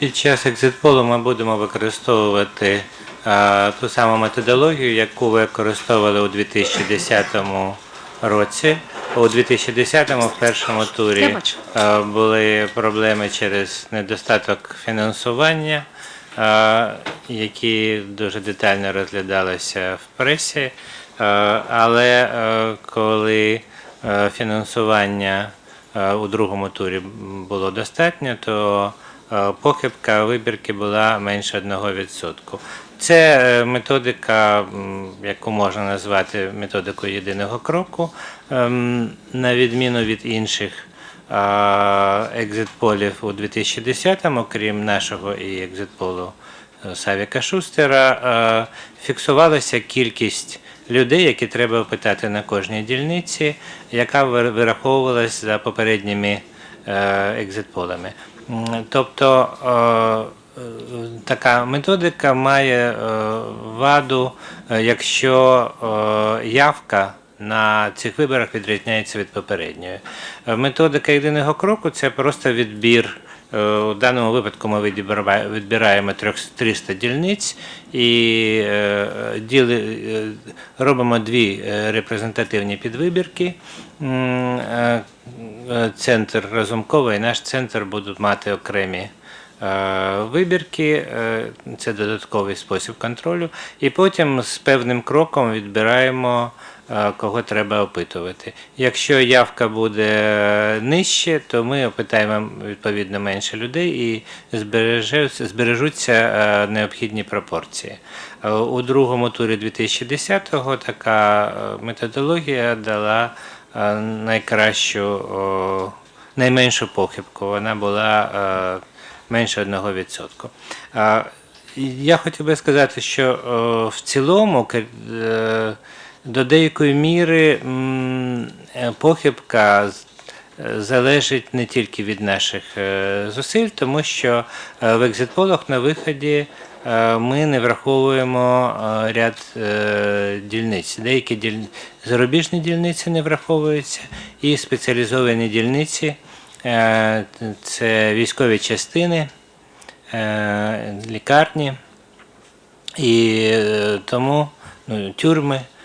Під час екзитполу ми будемо використовувати е, ту саму методологію, яку використовували у 2010 році. У 2010-му в першому турі е, були проблеми через недостаток фінансування, е, які дуже детально розглядалися в пресі. Е, Але е, коли е, фінансування е, у другому турі було достатньо, то похибка вибірки була менше 1%. Це е, методика, яку можна назвати методикою єдиного кроку, ем, на відміну від інших е, екзитполів у 2010-му, крім нашого і екзитполу е, Савіка Шустера, е, фіксувалася кількість людей, які треба опитати на кожній дільниці, яка вир- вираховувалась за попередніми е, екзитполами. Тобто е, е, така методика має е, ваду, якщо явка на цих виборах відрізняється від попередньої. Методика єдиного кроку це просто відбір. Е, У даному випадку ми відбираємо трьох- 300 дільниць і е, е, робимо дві репрезентативні підвибірки. Центр Разумкова і наш центр будуть мати окремі вибірки, е, це додатковий спосіб контролю. І потім з певним кроком відбираємо, е, кого треба опитувати. Якщо явка буде нижче, то ми опитаємо відповідно менше людей і збережуться е, необхідні пропорції. Е, У другому турі 2010-го така е, методологія дала е, найкращу, найменшу похибку. Вона була е, менше 1%. Я хотів би сказати, що в цілому е, до деякої міри похибка залежить не тільки від наших е, зусиль, тому що е, в екзитполах на виході ми не враховуємо ряд дільниць. Деякі зарубіжні дільниці не враховуються, і спеціалізовані дільниці це військові частини, е, лікарні, і е, тому ну, тюрми